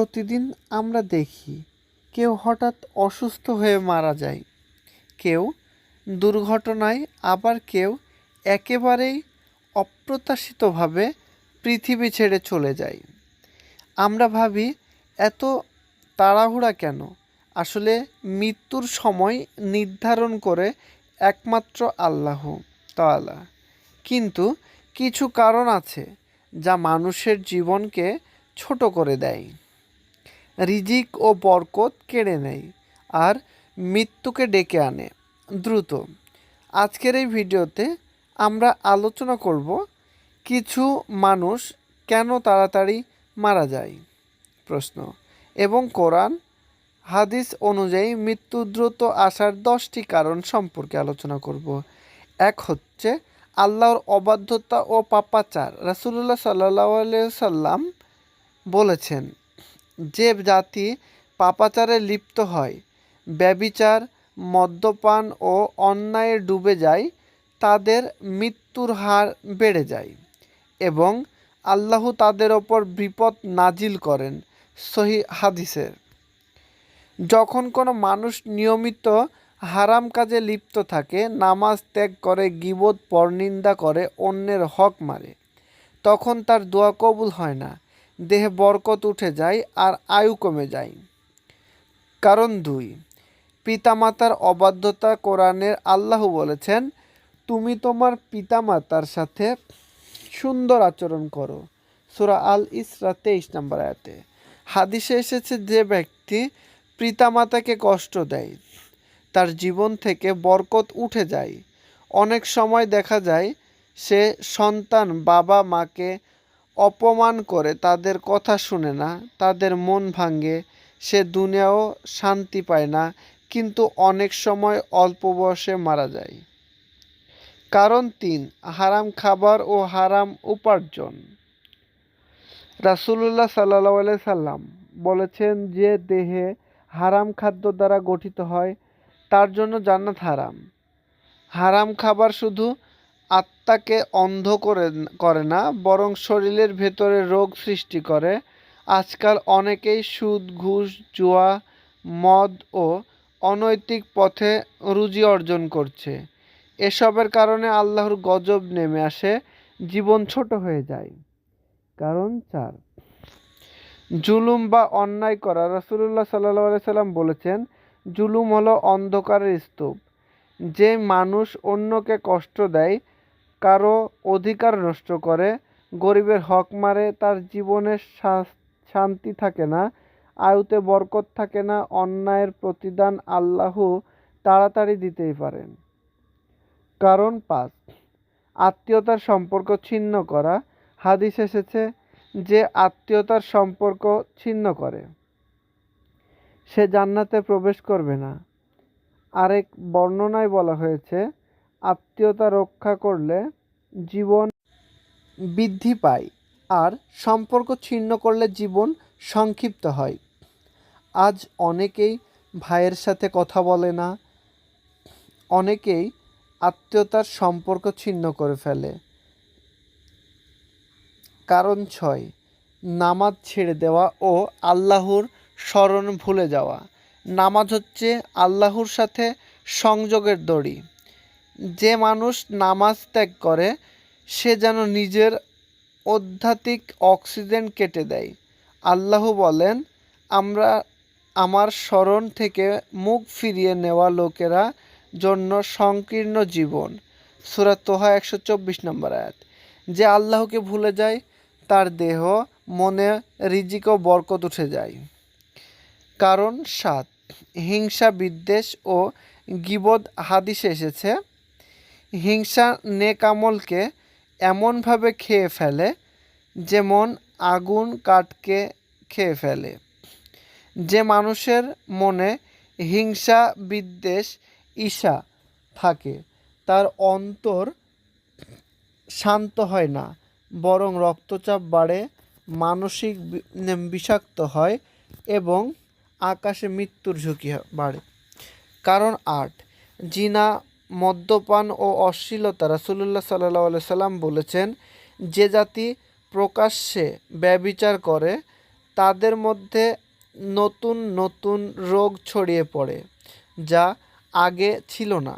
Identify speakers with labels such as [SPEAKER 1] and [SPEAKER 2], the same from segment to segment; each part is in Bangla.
[SPEAKER 1] প্রতিদিন আমরা দেখি, কেউ হঠাৎ অসুস্থ হয়ে মারা যায়, কেউ দুর্ঘটনায়, আবার কেউ একেবারেই অপ্রত্যাশিতভাবে পৃথিবী ছেড়ে চলে যায়। আমরা ভাবি, এত তাড়াহুড়া কেন? আসলে মৃত্যুর সময় নির্ধারণ করে একমাত্র আল্লাহ তাআলা। কিন্তু কিছু কারণ আছে যা মানুষের জীবনকে ছোট করে দেয়। রিজিক ও বরকত কেড়ে নেয় আর মৃত্যুকে ডেকে আনে। দ্রুত। আজকের এই ভিডিওতে আমরা আলোচনা করব কিছু মানুষ কেন তাড়াতাড়ি মারা যায়? প্রশ্ন। এবং কোরআন হাদিস অনুযায়ী মৃত্যু দ্রুত আসার দশটি কারণ সম্পর্কে আলোচনা করব। এক হচ্ছে আল্লাহর অবাধ্যতা ও পাপাচার। রাসুলুল্লাহ সাল্লাহ সাল্লাম বলেছেন যে জাতি পাপাচারে লিপ্ত হয়, ব্যবিচার, মদ্যপান ও অন্যায়ে ডুবে যায়, তাদের মৃত্যুর হার বেড়ে যায় এবং আল্লাহ তাদের ওপর বিপদ নাজিল করেন সহি হাদিসের। যখন কোনো মানুষ নিয়মিত হারাম কাজে লিপ্ত থাকে, নামাজ ত্যাগ করে, গিবত, পরনিন্দা করে, অন্যের হক মারে, তখন তার দোয়া কবুল হয় না। দেহে বরকত উঠে যায় আর আয়ু কমে যায়। কারণ দুই, পিতামাতার অবাধ্যতা কোরআনের আল্লাহ বলেছেন, তুমি তোমার পিতামাতার সাথে সুন্দর আচরণ করো। সুরা আল ইসরা তেইশ নম্বর আয়াতে। হাদিসে এসেছে, যে ব্যক্তি পিতামাতাকে কষ্ট দেয়, তার জীবন থেকে বরকত উঠে যায়। অনেক সময় দেখা যায়, সে সন্তান বাবা মাকে অপমান করে, তাদের কথা শুনে না, তাদের মন ভাঙে, সে দুনিয়াও শান্তি পায় না, কিন্তু অনেক সময় অল্প বয়সে মারা যায়। কারণ তিন, হারাম খাবার ও হারাম উপার্জন। রাসুলুল্লাহ সাল্লাহ সাল্লাম বলেছেন, যে দেহে হারাম খাদ্য দ্বারা গঠিত হয়, তার জন্য জান্নাত হারাম। হারাম খাবার শুধু আত্মাকে অন্ধ করে করে না, বরং শরীরের ভেতরে রোগ সৃষ্টি করে। আজকাল অনেকেই সুদ, ঘুষ, জুয়া, মদ ও অনৈতিক পথে রুজি অর্জন করছে। এসবের কারণে আল্লাহর গজব নেমে আসে, জীবন ছোট হয়ে যায়। কারণ চার, জুলুম বা অন্যায় করা। রসুল্লাহ সাল্লাহ সাল্লাম বলেছেন, জুলুম হলো অন্ধকারের স্তূপ। যে মানুষ অন্যকে কষ্ট দেয় কারও অধিকার নষ্ট করে, গরিবের হক মারে, তার জীবনে শান্তি থাকে না, আয়ুতে বরকত থাকে না, অন্যায়ের প্রতিদান আল্লাহ তাড়াতাড়ি দিতেই পারেন। কারণ পাঁচ, আত্মীয়তার সম্পর্ক ছিন্ন করা। হাদিস এসেছে যে আত্মীয়তার সম্পর্ক ছিন্ন করে। সে জান্নাতে প্রবেশ করবে না। আরেক বর্ণনায় বলা হয়েছে আত্মীয়তা রক্ষা করলে জীবন বৃদ্ধি পায় আর সম্পর্ক ছিন্ন করলে জীবন সংক্ষিপ্ত হয়। আজ অনেকেই ভাইয়ের সাথে কথা বলে না। অনেকেই আত্মীয়তার সম্পর্ক ছিন্ন করে ফেলে। কারণ ছয়, নামাজ ছেড়ে দেওয়া ও আল্লাহর স্মরণ ভুলে যাওয়া। নামাজ হচ্ছে আল্লাহর সাথে সংযোগের দড়ি। যে মানুষ নামাজ ত্যাগ করে, সে যেন নিজের অধ্যাত্মিক অক্সিজেন কেটে দেয়। আল্লাহ বলেন, আমরা আমার স্মরণ থেকে মুখ ফিরিয়ে নেওয়া লোকেরা জন্য সংকীর্ণ জীবন। সুরাত তোহা একশো চব্বিশ নম্বর আয়াত। যে আল্লাহকে ভুলে যায়, তার দেহ, মনে, রিজিক ও বরকত উঠে যায়। কারণ সাত, হিংসা, বিদ্বেষ ও গিবদ হাদিসে এসেছে হিংসা নেকামলকে এমনভাবে খেয়ে ফেলে যেমন আগুন কাঠকে খেয়ে ফেলে। যে মানুষের মনে হিংসা বিদ্বেষ ঈশা থাকে, তার অন্তর শান্ত হয় না, বরং রক্তচাপ বাড়ে, মানসিক বিষাক্ত হয় এবং আকাশে মৃত্যুর ঝুঁকি বাড়ে। কারণ আট, জিনা মদ্যপান ও অশ্লীলতা রাসুলুল্লাহ সাল্লাহ সাল্লাম বলেছেন, যে জাতি প্রকাশ্যে ব্যবিচার করে, তাদের মধ্যে নতুন নতুন রোগ ছড়িয়ে পড়ে, যা আগে ছিল না।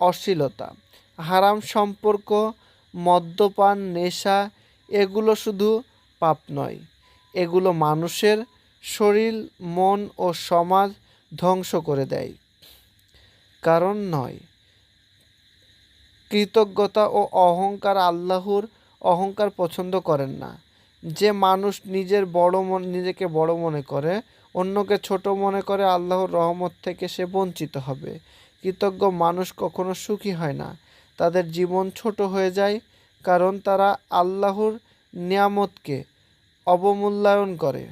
[SPEAKER 1] অশ্লীলতা, হারাম সম্পর্ক, মদ্যপান, নেশা, এগুলো শুধু পাপ নয়। এগুলো মানুষের শরীর, মন ও সমাজ ধ্বংস করে দেয়। কারণ নয় কৃতজ্ঞতা ও অহংকার আল্লাহর অহংকার পছন্দ করেন না। যে মানুষ নিজের বড় মন, নিজেকে বড় মনে করে, অন্যকে ছোট মনে করে আল্লাহর রহমত থেকে সে বঞ্চিত হবে। কৃতজ্ঞ মানুষ কখনো সুখী হয় না। তাদের জীবন ছোট হয়ে যায় কারণ তারা আল্লাহর নিয়ামতকে অবমূল্যায়ন করে।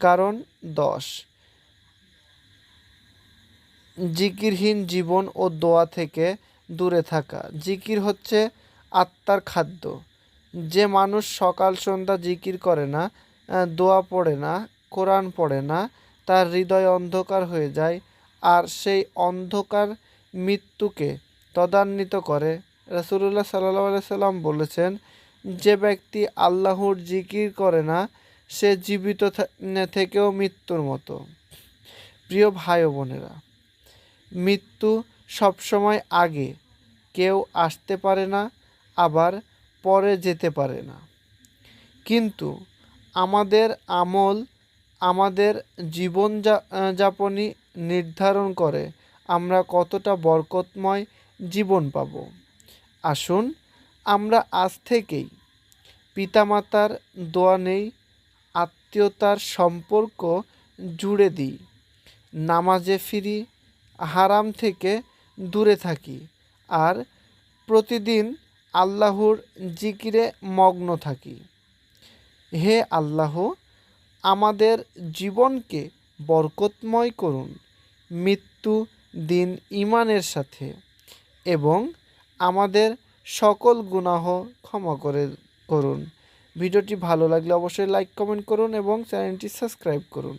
[SPEAKER 1] কারণ দশ। জিকিরহীন জীবন ও দোয়া থেকে দূরে থাকা। জিকির হচ্ছে আত্মার খাদ্য। যে মানুষ সকাল, সন্ধ্যা জিকির করে না দোয়া পড়ে না, কোরআন পড়ে না, তার হৃদয় অন্ধকার হয়ে যায় আর সেই অন্ধকার মৃত্যুকে তদান্বিত করে। রাসুলুল্লাহ সাল্লাহ সাল্লাম বলেছেন, যে ব্যক্তি আল্লাহর জিকির করে না, সে জীবিত থেকেও মৃত্যুর মতো। প্রিয় ভাই বোনেরা, মৃত্যু সবসময় আগে। কেউ আসতে পারে না, আবার পরে যেতে পারে না। কিন্তু আমাদের আমল, আমাদের জীবন যাপনই নির্ধারণ করে আমরা কতটা বরকতময় জীবন পাব। আসুন, আমরা আজ থেকেই পিতামাতার দোয়া নেই, আত্মীয়তার সম্পর্ক জুড়ে দিই। নামাজে ফিরি, হারাম থেকে দূরে থাকি আর প্রতিদিন আল্লাহর জিকিরে মগ্ন থাকি। হে আল্লাহ, আমাদের জীবনকে বরকতময় করুন, মৃত্যু দিন ইমানের সাথে এবং আমাদের সকল গুনাহ ক্ষমা করে করুন। ভিডিওটি ভালো লাগলে অবশ্যই লাইক কমেন্ট করুন এবং চ্যানেলটি সাবস্ক্রাইব করুন।